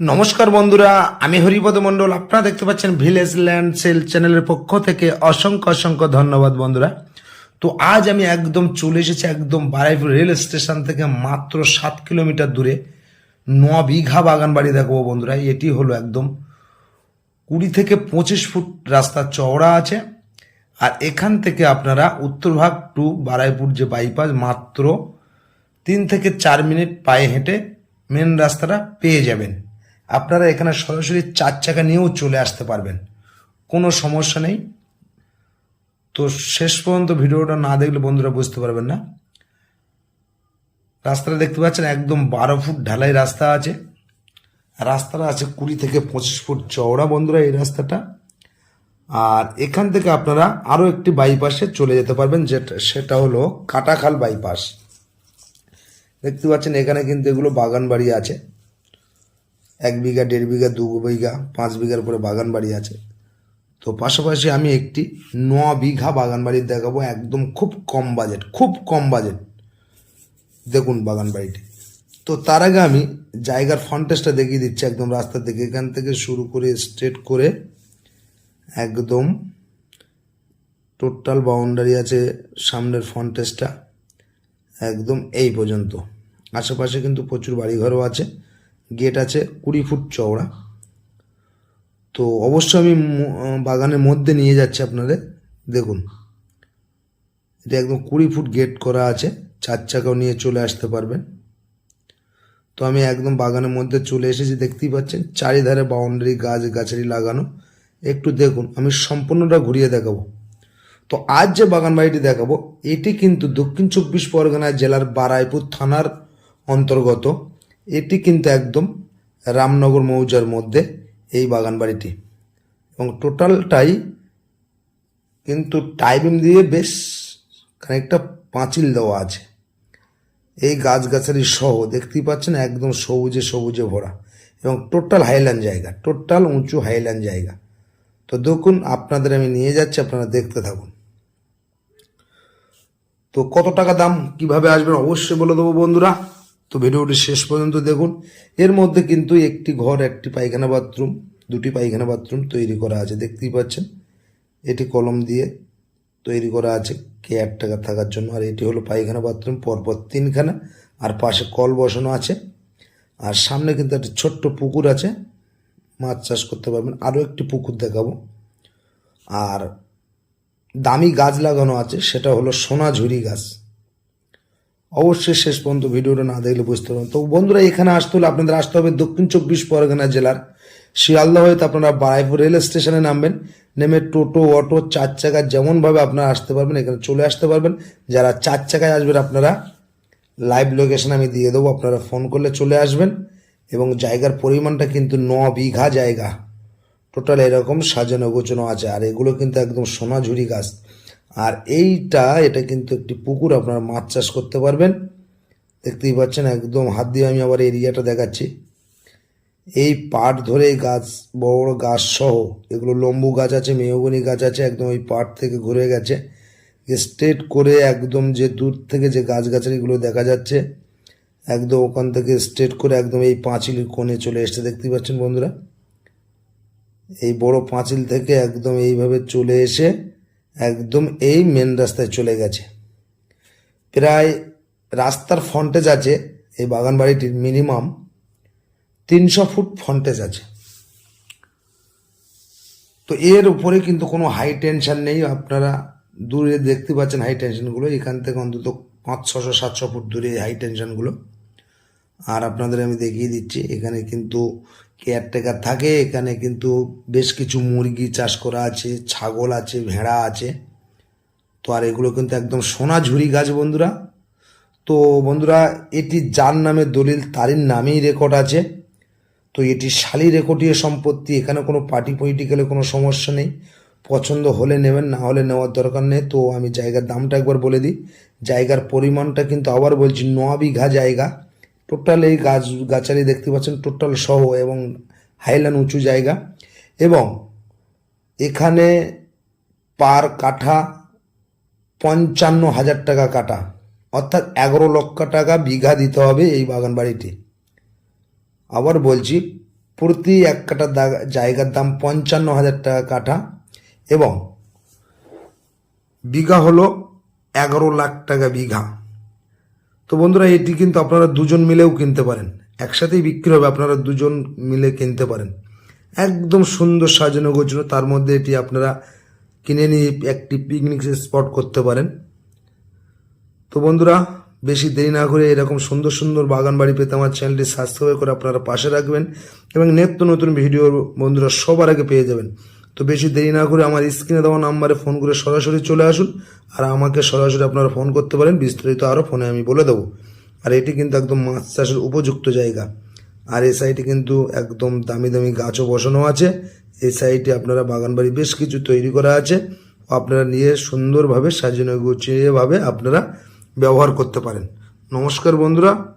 নমস্কার বন্ধুরা, আমি হরিপদ মণ্ডল। আপনারা দেখতে পাচ্ছেন ভিলেজ ল্যান্ড সেল চ্যানেলের পক্ষ থেকে অসংখ্য অসংখ্য ধন্যবাদ বন্ধুরা। তো আজ আমি একদম চলে এসেছি একদম বারাইপুর রেল স্টেশন থেকে মাত্র সাত কিলোমিটার দূরে। ন বিঘা বাগান বাড়ি দেখব বন্ধুরা, এটি হলো একদম কুড়ি থেকে পঁচিশ ফুট রাস্তা চওড়া আছে। আর এখান থেকে আপনারা উত্তরভাগ টু বারাইপুর যে বাইপাস মাত্র তিন থেকে চার মিনিট পায়ে হেঁটে মেন রাস্তাটা পেয়ে যাবেন। আপনারা এখানে সরাসরি চার চাকা নিয়েও চলে আসতে পারবেন। কোনো সমস্যা নেই। তো শেষ পর্যন্ত ভিডিওটা না দেখলে বন্ধুরা বুঝতে পারবেন না। রাস্তাটা দেখতে পাচ্ছেন একদম বারো ফুট ঢালাই রাস্তা আছে। রাস্তাটা আছে কুড়ি থেকে পঁচিশ ফুট চওড়া বন্ধুরা এই রাস্তাটা। আর এখান থেকে আপনারা আরও একটি বাইপাসে চলে যেতে পারবেন, যেটা সেটা হলো কাটাখাল বাইপাস। দেখতে পাচ্ছেন এখানে কিন্তু এগুলো বাগান বাড়ি আছে। এক বিঘা, দেড় বিঘা, দু বিঘা, পাঁচ বিঘার উপরে বাগান বাড়ি আছে। তো পাশাপাশি আমি একটি ন বিঘা বাগান বাড়ি দেখাবো, একদম খুব কম বাজেট খুব কম বাজেট দেখুন বাগান বাড়িটি। তো তার আগে আমি জায়গার ফন্টেজটা দেখিয়ে দিচ্ছি, একদম রাস্তা থেকে এখান থেকে শুরু করে স্ট্রেট করে একদম টোটাল বাউন্ডারি আছে সামনের ফন্টেজটা একদম এই পর্যন্ত। আশেপাশে কিন্তু প্রচুর বাড়িঘরও আছে। গেট আছে কুড়ি ফুট চওড়া। তো অবশ্য আমি বাগানের মধ্যে নিয়ে যাচ্ছি আপনাদের, দেখুন। এটা একদম কুড়ি ফুট গেট করা আছে, চার চাকাও নিয়ে চলে আসতে পারবেন। তো আমি একদম বাগানের মধ্যে চলে এসেছি, দেখতেই পাচ্ছেন, চারিধারে বাউন্ডারি গাছ গাছারি লাগানো। একটু দেখুন, আমি সম্পূর্ণটা ঘুরিয়ে দেখাবো। তো আজ যে বাগান বাড়িটি দেখাবো, এটি কিন্তু দক্ষিণ চব্বিশ পরগনা জেলার বারাইপুর থানার অন্তর্গত। এটি কিন্তু একদম রামনগর মৌজার মধ্যে এই বাগান বাড়িটি এবং টোটালটাই কিন্তু টাইম দিয়ে বেশ খানিকটা পাঁচিল দেওয়া আছে। এই গাছগাছালি সহ দেখতেই পাচ্ছেন একদম সবুজে সবুজে ভরা। এবং টোটাল হাইল্যান্ড জায়গা, টোটাল উঁচু হাইল্যান্ড জায়গা। তো দেখুন, আপনাদের আমি নিয়ে যাচ্ছি, আপনারা দেখতে থাকুন। তো কত টাকা দাম, কীভাবে আসবেন, অবশ্যই বলে দেবো বন্ধুরা। তো ভিডিওটি শেষ পর্যন্ত দেখুন। এর মধ্যে কিন্তু একটি ঘর, একটি পায়খানা বাথরুম, দুটি পায়খানা বাথরুম তৈরি করা আছে, দেখতেই পাচ্ছেন। এটি কলম দিয়ে তৈরি করা আছে, কেয়ার টাকা থাকার জন্য। আর এটি হলো পায়খানা বাথরুম, পরপর তিনখানা। আর পাশে কল বসানো আছে। আর সামনে কিন্তু একটা ছোট্ট পুকুর আছে। মাছ চাষ করতে পারবেন। আরও একটি পুকুর দেখাবো। আর দামি গাছ লাগানো আছে, সেটা হলো সোনাঝুরি গাছ। অবশ্যই শেষ পর্যন্ত ভিডিওটা না দেখলে বুঝতে পারবেন। তো বন্ধুরা, এখানে আসতে হলে আপনাদের আসতে হবে দক্ষিণ চব্বিশ পরগনা জেলার শিয়ালদা হয়তো আপনারা বারাইপুর রেল স্টেশনে নামবেন। নেমে টোটো, অটো, চার চাকা যেমনভাবে আপনারা আসতে পারবেন, এখানে চলে আসতে পারবেন। যারা চার চাকায় আসবেন আপনারা লাইভ লোকেশন আমি দিয়ে দেবো, আপনারা ফোন করলে চলে আসবেন। এবং জায়গার পরিমাণটা কিন্তু ন বিঘা জায়গা। টোটাল এরকম সাজানো গোছানো আছে, আর এগুলো কিন্তু একদম সোনাঝুরি গাছ। আর এইটা, এটা কিন্তু একটি পুকুর, আপনারা মাছ চাষ করতে পারবেন। দেখতেই পাচ্ছেন, একদম হাত দিয়ে আমি আবার এরিয়াটা দেখাচ্ছি। এই পাট ধরে গাছ, বড় বড় গাছ সহ, এগুলো লম্বু গাছ আছে, মেহগনি গাছ আছে, একদম ওই পাট থেকে ঘুরে গেছে। স্ট্রেট করে একদম যে দূর থেকে যে গাছগাছালিগুলো দেখা যাচ্ছে, একদম ওখান থেকে স্ট্রেট করে একদম এই পাঁচিলের কোণে চলে এসছে। দেখতেই পাচ্ছেন বন্ধুরা? এই বড় পাঁচিল থেকে একদম এইভাবে চলে এসে একদম এই মেন রাস্তায় চলে গেছে। প্রায় রাস্তার ফন্টেজ আছে, এই বাগান বাড়িটির মিনিমাম তিনশো ফুট ফন্টেজ আছে। তো এর উপরে কিন্তু কোনো হাই টেনশন নেই, আপনারা দূরে দেখতে পাচ্ছেন হাই টেনশনগুলো এখান থেকে অন্তত পাঁচ ছশো সাতশো ফুট দূরে হাই টেনশনগুলো আর আপনাদের আমি দেখিয়ে দিচ্ছি, এখানে কিন্তু কেয়ারটেকার থাকে, এখানে কিন্তু বেশ কিছু মুরগি চাষ করা আছে, ছাগল আছে, ভেড়া আছে। তো আর এগুলো কিন্তু একদম সোনা ঝুরি গাছ বন্ধুরা। তো বন্ধুরা, এটি যার নামে দলিল তারই নামেই রেকর্ড আছে। তো এটি শালি রেকর্ডীয় সম্পত্তি, এখানে কোনো পার্টি পলিটিক্যালে কোনো সমস্যা নেই। পছন্দ হলে নেবেন, না হলে নেওয়ার দরকার নেই। তো আমি জায়গার দামটা একবার বলে দিই। জায়গার পরিমাণটা কিন্তু আবার বলছি ন বিঘা জায়গা। টোটাল এই গাছ, গাছালি দেখতে পাচ্ছেন টোটাল সহ এবং হাইল্যান্ড উঁচু জায়গা এবং এখানে পার কাঠা পঞ্চান্ন হাজার টাকা কাটা। অর্থাৎ এগারো লক্ষ টাকা বিঘা দিতে হবে এই বাগান বাড়িটি। আবার বলছি, প্রতি এক দা- জায়গার দাম পঞ্চান্ন হাজার টাকা কাঠা এবং বিঘা হলো এগারো লাখ টাকা বিঘা। তো বন্ধুরা, এটি কিন্তু আপনারা দুজন মিলেও কিনতে পারেন। একসাথেই বিক্রি হবে, আপনারা দুজন মিলে কিনতে পারেন। একদম সুন্দর সাজানো গোছানো, তার মধ্যে এটি আপনারা কিনে নিয়ে একটি পিকনিক স্পট করতে পারেন। তো বন্ধুরা, বেশি দেরি না করে এরকম সুন্দর সুন্দর বাগান বাড়ি পেতে আমার চ্যানেলটি সাবস্ক্রাইব করে আপনারা পাশে রাখবেন এবং নিত্য নতুন ভিডিও বন্ধুরা সবার আগে পেয়ে যাবেন। তো বেশি দেরি না করে আমার স্ক্রিনে দেওয়া নাম্বারে ফোন করে সরাসরি চলে আসুন আর আমাকে সরাসরি আপনারা ফোন করতে পারেন। বিস্তারিত আরও ফোনে আমি বলে দেবো। আর এটি কিন্তু একদম মাছ চাষের উপযুক্ত জায়গা। আর এই সাইডে কিন্তু একদম দামি দামি গাছও বসানো আছে। এই সাইডে আপনারা বাগান বাড়ি বেশ কিছু তৈরি করা আছে। আপনারা নিয়ে সুন্দরভাবে সাজানো গুছিয়েভাবে আপনারা ব্যবহার করতে পারেন। নমস্কার বন্ধুরা।